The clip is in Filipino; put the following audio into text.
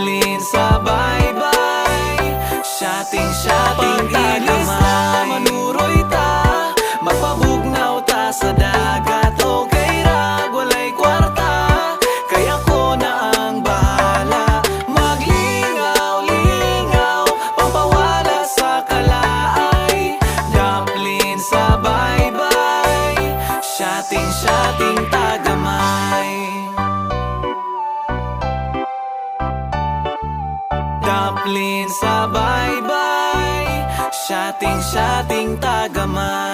Marlene sa bye-bye. Shating shating ilis na manuroy ta Magpabugnaw ta sa dagat. O kay rag walay kwarta Kaya ko na ang bahala. Maglingaw-lingaw Pampawala sa kalaay. Dumpling sa bye-bye. Shating shating ta Chaplin sa bye-bye Shating-shating tagamay.